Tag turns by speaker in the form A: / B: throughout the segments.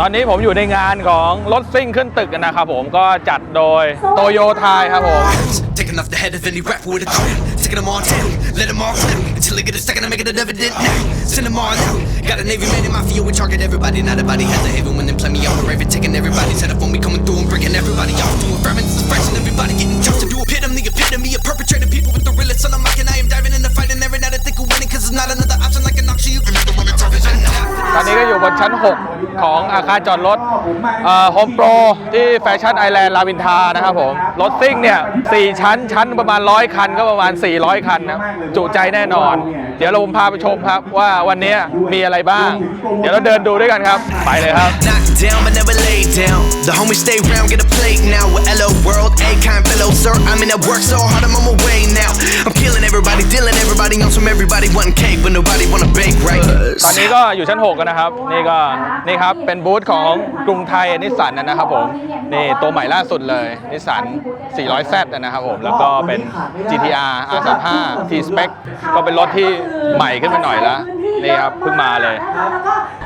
A: ตอนนี้ผมอยู่ในงานของรถซิ่งขึ้นตึกนะครับผมก็จัดโดยโตโยไทยครับผม
B: Taking off the head of any rapper with a tune. Taking them all down, let them all flew. Until they get a second, I make it evident now. Send them all out. Got a Navy man in my field, we target everybody. Not a body has a haven when they play me out. We're taking everybody's head up when we coming through and breaking everybody off. Doing vermin, fresh and everybody getting jumped. To do epitome, the epitome of perpetrating people with the realest on
A: นชั้น 6 ของอาคารจอดรถโฮมโปรที่แฟชั่นไอแลนด์ราวินทานะครับผม รถซิ่งเนี่ย4ชั้นชั้นประมาณ 100 คันก็ประมาณ 400 คันนะจุใจแน่นอน เดี๋ยวเราผมพาไปชมครับว่าวันนี้มีอะไรบ้าง เดี๋ยวเราเดินดูด้วยกันครับ ไปเลยครับ
B: The homies stay round, get a plate now. With LO World, A-Kind Fellow, sir. I'm in that work so hard, I'm on my way now. I'm killing everybody, dealing everybody on some everybody wanting cake, but nobody wanna bake, right?
A: ตอนนี้ก็อยู่ชั้น6กันนะครับ นี่ก็นี่ครับเป็นบูธของกรุงไทยนิสสันนะครับผมนี่ตัวใหม่ล่าสุดเลยนิสสัน 400Z นะครับผมแล้วก็เป็น GTR R35 T-Spec ก็เป็นรถที่ใหม่ขึ้นมาหน่อยแล้ว นี่ครับเพิ่งมาเลย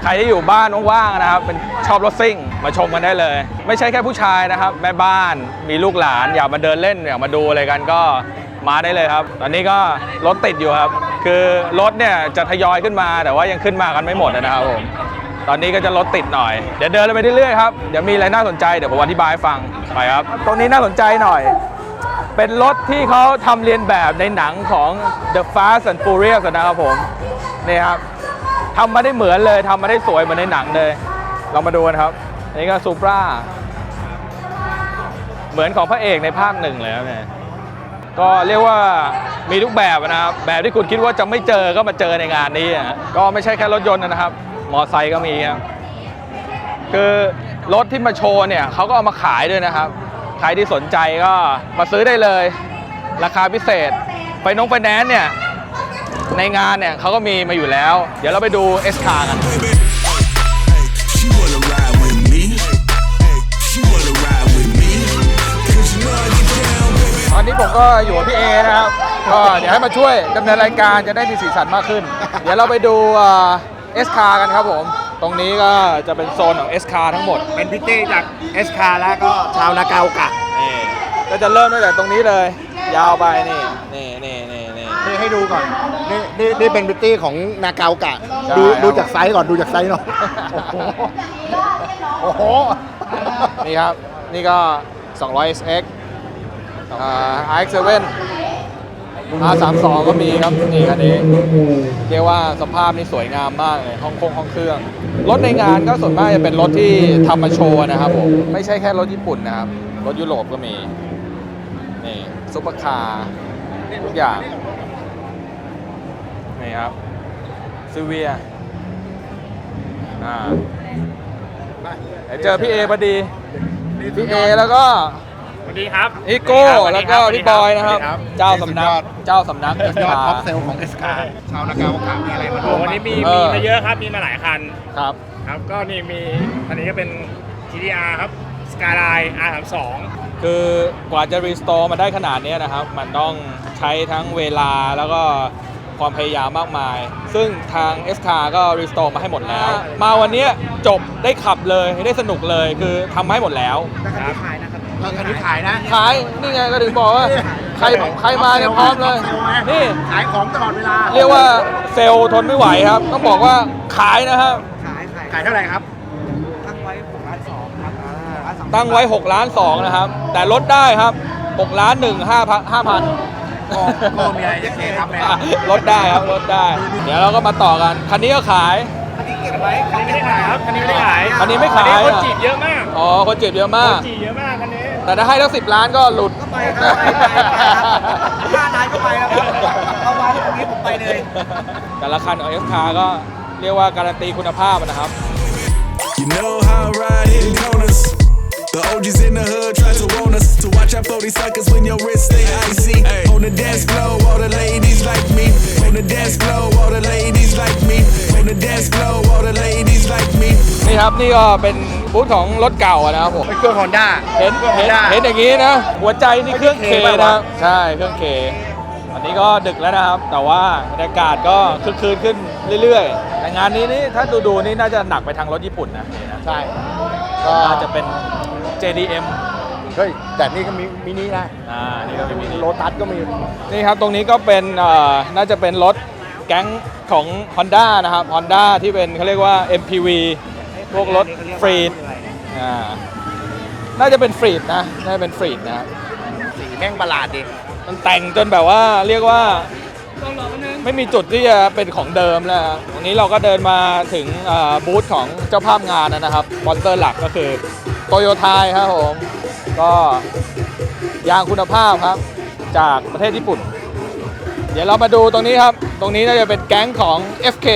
A: ใครที่อยู่บ้านว่างๆนะครับ เป็นชอบรถซิ่งมาชมกันได้เลย ไม่ใช่แค่ผู้ชายนะครับ แม่บ้านมีลูกหลานอยากมาเดินเล่นอยากมาดูอะไรกันก็มาได้เลยครับ ตอนนี้ก็รถติดอยู่ครับ คือรถเนี่ยจะทยอยขึ้นมาแต่ว่ายังขึ้นมากันไม่หมดนะครับผมตอนนี้ก็จะรถติดหน่อย เดี๋ยวเดินไปเรื่อยๆครับ เดี๋ยวมีอะไรน่าสนใจเดี๋ยวผมอธิบายให้ฟังไปครับ ตรงนี้น่าสนใจหน่อย เป็นรถที่เขาทำเรียนแบบในหนังของ The Fast and Furious นะครับผม นี่ครับทำมาได้เหมือนเลยทำมาได้สวยเหมือนในหนังเลย เรามาดูกันครับ อันนี้ก็ซูปราเหมือนของพระเอกในภาคหนึ่งเลยครับเนี่ยก็เรียกว่ามีทุกแบบนะครับแบบที่คุณคิดว่าจะไม่เจอก็มาเจอในงานนี้อะก็ไม่ใช่แค่รถยนต์นะครับ มอไซค์ก็มีครับคือรถที่มาโชว์เนี่ยเขาก็เอามาขายด้วยนะครับ ใครที่สนใจก็มาซื้อได้เลย ราคาพิเศษไฟนงไฟแนนซ์เนี่ย ในงานเนี่ยเขาก็มีมาอยู่แล้ว เดี๋ยวเราไปดู S คากัน
C: She wanna ride with me. She wanna ride with me. Cause you know I get down, baby.
A: ตอนนี้ผมก็อยู่กับพี่เอนะครับ ก็เดี๋ยวให้มาช่วยดำเนินรายการจะได้มีสีสันมากขึ้น เดี๋ยวเราไปดูเอสคากันครับผม ตรงนี้ก็จะเป็นโซนของ S คาทั้งหมด
D: เป็นพิตตี้จากเอสคาแล้วก็ชาวนากาโอกะ
A: นี่ก็จะเริ่มตั้งแต่ตรงนี้เลย ยาวไปนี่นี่นี่นี่นี่
D: นี่ ให้ดูก่อน นี่นี่นี่เป็นพิตตี้ของนากาโอกะ
A: ใช่
D: ดู
A: ครับ
D: ดูจากไซส์ก่อนดูจากไซส์หน่อยโอ้โห
A: นี่ครับ นี่ก็200 SX อ่า RX7 R32 ก็มีครับ นี่คันนี้ เรียกว่าสภาพนี่สวยงามมากเลยห้องโคงห้องเครื่อง รถในงานก็ส่วนมากจะเป็นรถที่ทำมาโชว์นะครับผม ไม่ใช่แค่รถญี่ปุ่นนะครับ รถยุโรปก็มี นี่ซุปเปอร์คาร์ทุกอย่าง นี่ครับซิเวียอ่าเดี๋ยวเจอพี่เอพอดี พี่เอแล้วก็
E: สวัสดีครับ
A: อีโก้
E: สส
A: แล้ว
E: ดี
A: ก็
E: สวัสดี
A: พี่บอยนะครับ
D: สวัสดีครับ
A: เจ้าสำนัก
D: สุดยอด
A: เจ้าสำนัก
D: ยอดท็อปเซลล์ของเอสคาชาวนากาโอกะมีอะไรมา
E: โอ้
D: ดู
E: วันนี้มี
A: เอ
E: มี
A: อ
E: มาเยอะครับ มีมาหลายคัน
A: ครับ
E: ครับ ก็นี่มี อันนี้ก็เป็น GTR ครับ Skyline R32
A: คือกว่าจะรีสโตร์มาได้ขนาดเนี้ยนะครับ มันต้องใช้ทั้งเวลาแล้วก็ ความพยายามมากมาย ซึ่งทาง s c a r ก็รีสตอร์มาให้หมดแล้ว มาวันนี้จบได้ขับเลยได้สนุกเลยคือทำให้หมดแล้ว รา
E: คาขา
D: ยนะครับขายนะ
A: ขายนี่ไงก็ถึงบอกว่าใครใครมาเนี่ยพร้อมเลย นี่
D: ขายของตลอดเวลา
A: เรียกว่าเซลทนไม่ไหวครับ ต้องบอกว่าขายนะครับ
D: ขายขายเท่าไหร่ครับ
A: ตั้งไว้6ล้าน2
D: ครับ
A: ตั้งไว้6ล้าน2นะครับ แต่ลดได้ครับ6ล้าน1 5 5 0 0 0 โก
D: งโกงมีอะไรจะเคลียร์ครับแม่
A: ลดได้ครับลดได้ เดี๋ยวเราก็มาต่อกันคันนี้ก็ขาย
E: คันนี้เก็บไว้คันนี้ไม่ได้ขายครับคันนี้ไม่ได้ขาย
A: คันนี้ไม่ขาย
E: คนจีบเยอะมาก
A: อ๋อคนจีบเยอะมากคน
E: จีบเยอะมากคันนี้
A: แต่ถ้าให้ทั้งสิบล้านก็หลุดก็
D: ไปครับไปไปไปห้านายก็ไปครับเอาไว้ตรงนี้ผมไปเลย
A: แต่ละคันของเอฟคาก็เรียกว่าการันตีคุณภาพนะครับ
C: You know how riding corners. The OGs in the hood try to warn us to watch out for these suckers when your wrist stay icy. Ay. On the dance floor, all the ladies like me. On the dance floor, all the ladies like me. On the dance floor, all the ladies like me.
A: นี่ครับนี่ก็เป็นบูธของรถเก่าอะนะครับผม
D: เป็นเครื่องฮอนด้า
A: เห็น
D: เครื่อง
A: เห็น
D: Honda
A: เห็นอย่างนี้นะ หัวใจนี่เครื่องเค
D: ไม่ใช่ K
A: นะ
D: ป่ะวะ
A: ใช่เครื่องเค อันนี้ก็ดึกแล้วนะครับ แต่ว่าบรรยากาศก็คึกคืนขึ้นเรื่อยๆจะงานนี้นี่ถ้าดูดูๆนี่น่าจะหนักไปทางรถญี่ปุ่นนะนี่นะ
F: ใช่ก็
A: น่าจะเป็น JDM
F: เฮ้ยแต่นี่ก็มีมินินะ
A: อ่านี่ก็มี
F: โลตัสก็มี
A: นี่ครับตรงนี้ก็เป็นเอ่อน่าจะเป็นรถแก๊งของ Honda นะครับ Honda ที่เป็นเขาเรียกว่า MPV พวกรถฟรีดอ่าน่าจะเป็นฟรีดนะน่าจะเป็นฟรีดนะครับ
F: สีแม่งประหลาดดิ
A: มันแต่งจนแบบว่าเรียกว่าไม่มีจุดที่จะเป็นของเดิมแล้วครับวันนี้เราก็เดินมาถึงอ่าบูธของเจ้าภาพงานนะครับสปอนเซอร์หลักก็คือโตโยไทยครับผม ก็ยางคุณภาพครับ จากประเทศญี่ปุ่น เดี๋ยวเรามาดูตรงนี้ครับ ตรงนี้น่าจะเป็นแก๊งของ FK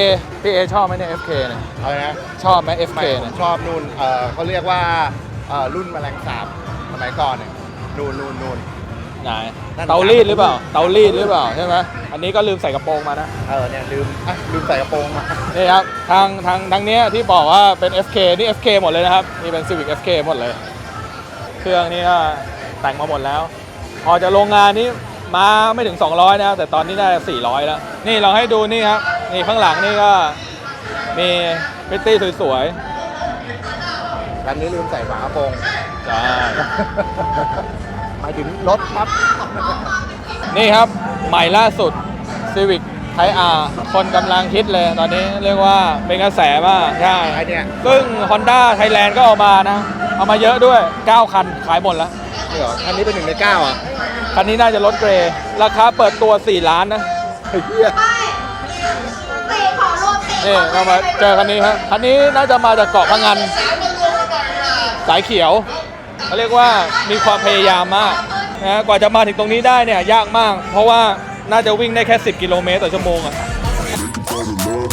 A: พี่เอชอบไหมเนี่ย FK เนี่ย
F: อะไรนะ
A: ชอบไหม
F: ไม่
A: FK
F: ผ
A: เนี่ย
F: มชอบนู่นเออเขาเรียกว่าเอ่อรุ่นแมลงสาบสมัยก่อนเนี่ยนู่นนู่นนู่น
A: ไหน
F: นั่น
A: เตารีดหรือเปล่า เตารีดหรือเปล่าใช่ไหมอันนี้ก็ลืมใส่กระโปรงมานะ
F: เออเนี่ยลืมอะลืมใส่กระโปรงมา
A: นี่ครับทางทางทางเนี้ยที่บอกว่าเป็น FK นี่ FK หมดเลยนะครับนี่เป็น Civic FK หมดเลย เครื่องนี่ก็แต่งมาหมดแล้วพอจะโรงงานนี้มาไม่ถึง 200 นะครับ แต่ตอนนี้ได้400 แล้ว นี่เราให้ดูนี่ครับ นี่ข้างหลังนี่ก็มีพิตตี้สวย
F: คันนี้ลืมใส่ฝากระโปรง
A: ๆใช่
F: หมายถึงรถครับ
A: นี่ครับใหม่ล่าสุด Civic Type R คนกำลังคิดเลยตอนนี้เรียกว่าเป็นกระแสมากใช่
F: ไอเนี่ย
A: ซึ่ง Honda Thailand ก็เอามานะ เอามาเยอะด้วย 9 คัน ขายหมดแล้ว
F: นี่เหรอคันนี้เป็นหนึ่งในเก้าอะ
A: คันนี้น่าจะลดเกรย์ราคาเปิดตัว 4 ล้านนะ
F: ไอ้เหี้ย
A: นี่เรามาเจอคันนี้ครับคันนี้น่าจะมาจากเกาะพังงานสายเขียวเขาเรียกว่ามีความพยายามมากนะกว่าจะมาถึงตรงนี้ได้เนี่ยยากมาก เพราะว่าน่าจะวิ่งได้แค่ 10 กิโลเมตรต่อชั่วโมงอะ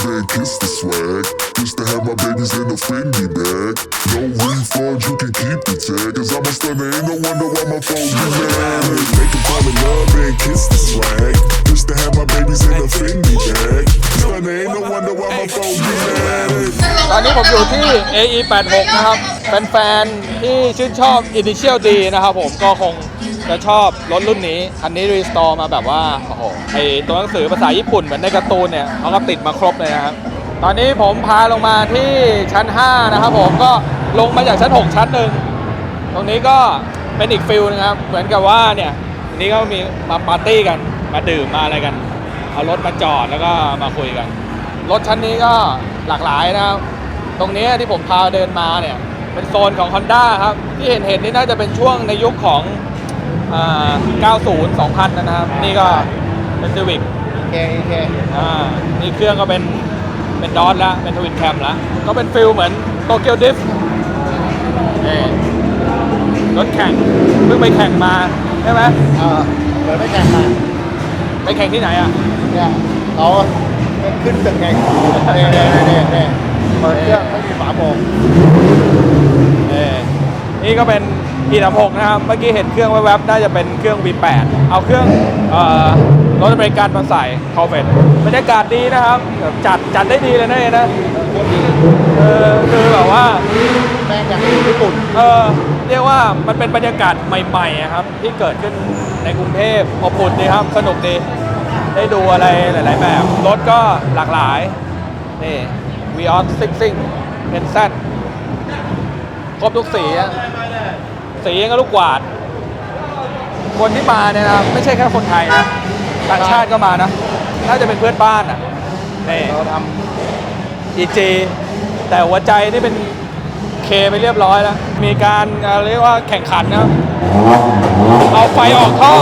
G: And kiss the swag. Used to have my babies in a Fendi bag. No refund, you can keep the tag. Cause I'm a stunner, ain't no wonder why my phone be mad. They can fall in love and kiss the swag. Used to have my babies in a Fendi bag. Funny. ain't no wonder why my phone be mad.
A: ตอนนี้ผมอยู่ที่ AE86 นะครับเป็นแฟนๆที่ชื่นชอบ Initial D นะครับผมก็คงจะชอบรถรุ่นนี้ อันนี้รีสตอร์มาแบบว่า โอ้โห ไอตัวหนังสือภาษาญี่ปุ่นเหมือนในการ์ตูนเนี่ยเขาก็ติดมาครบเลยนะครับ ตอนนี้ผมพาลงมาที่ชั้น 5 นะครับผมก็ลงมาจากชั้น 6 ชั้นหนึ่ง ตรงนี้ก็เป็นอีกฟิลนะครับ เหมือนกับว่าเนี่ย อันนี้ก็มีมาปาร์ตี้กัน มาดื่มมาอะไรกัน เอารถมาจอดแล้วก็มาคุยกัน รถชั้นนี้ก็หลากหลายนะครับ ตรงนี้ที่ผมพาเดินมาเนี่ย เป็นโซนของ Honda ครับ ที่เห็นเห็นนี่น่าจะเป็นช่วงในยุคของอ่า90 2000 นะครับ นี่ก็เป็น Civic
F: โอเคโอเค
A: อ่านี่เครื่องก็เป็นเป็นดอทแล้วเป็นทวินแคมแล้วก็เป็นฟิลเหมือนโตเกียวดิฟรถแข่งเพิ่งไปแข่งมาใช่ไหม
F: เออเดี๋ยวไม่แข่งมา
A: ไปแข่งที่ไหนอะ
F: เนี่ยเขาขึ้นตึกไงเนี่ยเนี่ยเนี่ยเนี่ยเปิดเครื่องไม่มีฝาโปรง
A: เออนี่ก็เป็น E36 นะครับ เมื่อกี้เห็นเครื่องแวบๆน่าจะเป็นเครื่อง V8 เอาเครื่องเอ่อรถอเมริกันมาใส่คอเฟตบรรยากาศดีนะครับแบบจัดจัดได้ดีเลยนะเอนะเออคือแบบว่า
F: แม่งอย่างอยู่ญี่ปุ่น
A: เออเรียกว่ามันเป็นบรรยากาศใหม่ๆอะครับ ที่เกิดขึ้นในกรุงเทพอบอุ่นดีครับ สนุกดี ได้ดูอะไรหลาย ๆ แบบ รถก็หลากหลาย นี่ v ีออสซิกซิ่งเป็นแซครบทุกสีอะสียังก็ลูกกวาด คนที่มาเนี่ยนะไม่ใช่แค่คนไทยนะต่างชาติก็มานะ น่าจะเป็นเพื่อนบ้านอะนี่
F: เราท
A: EG แต่หัวใจนี่เป็นเคไปเรียบร้อยแล้ว มีการเรียกว่าแข่งขันนะเอาไฟออกท่อ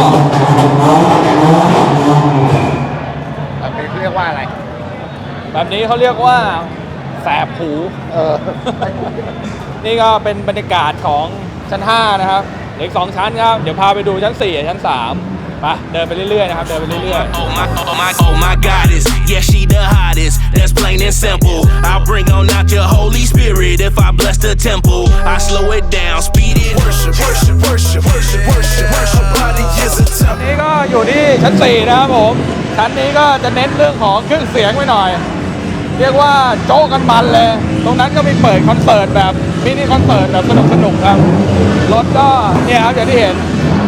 F: เรียกว่าอะไร
A: แบบนี้เขาเรียกว่าแสบหู
F: เออ
A: นี่ก็เป็นบรรยากาศของชั้น 5 นะครับเหลืออีกสองชั้นครับ เดี๋ยวพาไปดูชั้น 4 กับชั้น3ไปเดินไปเรื่อยๆนะครับ เดินไปเรื่อย
B: Oh my, oh my, oh my goddess. Yeah, she the hottest. That's plain and simple. I'll bring on out your Holy Spirit if I bless the temple. I slow it down, speed it. Worship, worship, worship, worship, worship, worship. Body is a
A: ๆ
B: temple.
A: นี่ก็อยู่ที่ชั้น 4 นะครับผม ชั้นนี้ก็จะเน้นเรื่องของเครื่องเสียงไว้หน่อย เรียกว่าโจ๊กกันมันเลย ตรงนั้นก็มีเปิดคอนเสิร์ตแบบมินิคอนเสิร์ตแบบสนุกสนุกๆครับ รถก็เนี่ยครับอย่างที่เห็น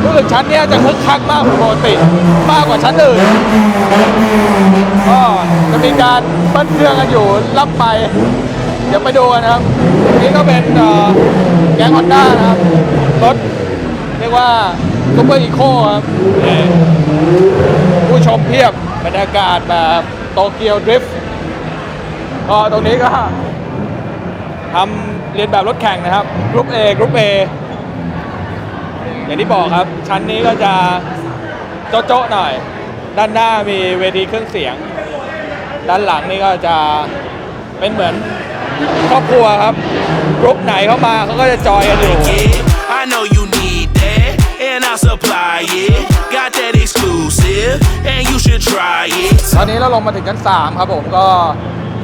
A: รู้สึกชั้นเนี้ยจะคึกคักมากกว่าปกติมากกว่าชั้นอื่นก็จะมีการเบิ้ลเครื่องกันอยู่รับไป เดี๋ยวไปดูกันะครับ นี่ก็เป็นแก๊งฮอนด้านะครับ รถ เรียกว่า ซุปเปอร์อีโคครับนี่ผู้ชมเพียบบรรยากาศแบบโตเกียวดริฟต์ก็ตรงนี้ก็ทำเรียนแบบรถแข่งนะครับกรุ๊ป A กรุ๊ป A อย่างที่บอกครับ ชั้นนี้ก็จะโจ๊ะๆหน่อย ด้านหน้ามีเวทีเครื่องเสียง ด้านหลังนี่ก็จะเป็นเหมือนครอบครัวครับกรุ๊ปไหนเข้ามาเขาก็จะจอยกันอยู่
C: and I'll supply it. Got that exclusive, and you should try it.
A: ตอนนี้เราลงมาถึงชั้น 3 ครับผมก็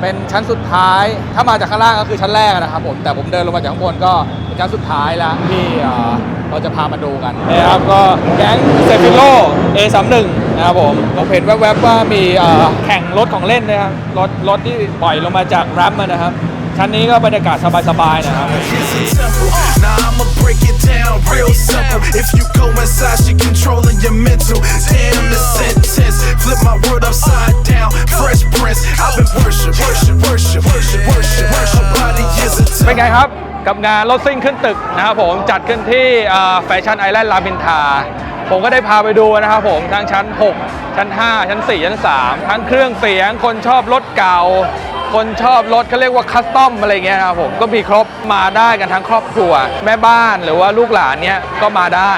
A: เป็นชั้นสุดท้าย ถ้ามาจากข้างล่างก็คือชั้นแรกนะครับผม แต่ผมเดินลงมาจากข้างบนก็เป็นชั้นสุดท้ายแล้วที่เอ่อเราจะพามาดูกัน นะครับก็แก๊งเซฟิโล A31 นะครับผมผมเห็นแวบๆว่ามีเอ่อแข่งรถของเล่นนะครับรถรถที่ปล่อยลงมาจากแรมนะครับ ชั้นนี้ก็บรรยากาศสบายๆนะครับ
C: It's simple. Now I'ma break it down real simple. If you go inside, she controlling your mental. Damn the sentence. Flip my world upside down. Fresh prince. I've been worship, worship, worship, worship, worship, worship. Body is a
A: เป็นไงครับ กับงานรถซิ่งขึ้นตึกนะครับผมจัดขึ้นที่แฟชั่นไอแลนด์รามอินทราผมก็ได้พาไปดูนะครับผมทั้งชั้น 6 ชั้น 5 ชั้น 4 ชั้น 3 ทั้งเครื่องเสียงคนชอบรถเก่า คนชอบรถเขาเรียกว่าคัสตอมอะไรเงี้ยนะครับผมก็มีครบมาได้กันทั้งครอบครัว แม่บ้านหรือว่าลูกหลานเนี้ยก็มาได้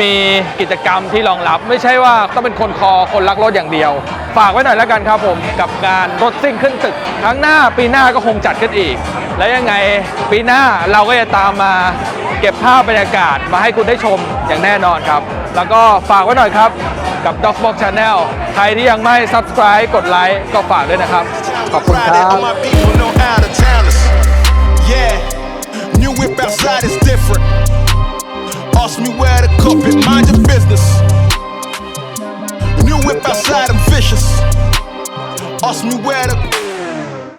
A: มีกิจกรรมที่รองรับไม่ใช่ว่าต้องเป็นคนคอคนรักรถอย่างเดียว ฝากไว้หน่อยแล้วกันครับผมกับงานรถซิ่งขึ้นตึกครั้งหน้าปีหน้าก็คงจัดขึ้นอีก และยังไงปีหน้าเราก็จะตามมา เก็บภาพบรรยากาศมาให้คุณได้ชมอย่างแน่นอนครับ แล้วก็ฝากไว้หน่อยครับกับ d o g b o x Channel ใครที่ยังไม่ Subscribe กดไลค์ก็ฝากด้วยนะครับ ขอบคุณครับ
C: All my people know out of towners. Yeah, new whip outside is different. Ask me where the carpet, mind your business. New whip outside, I'm vicious. Ask me where the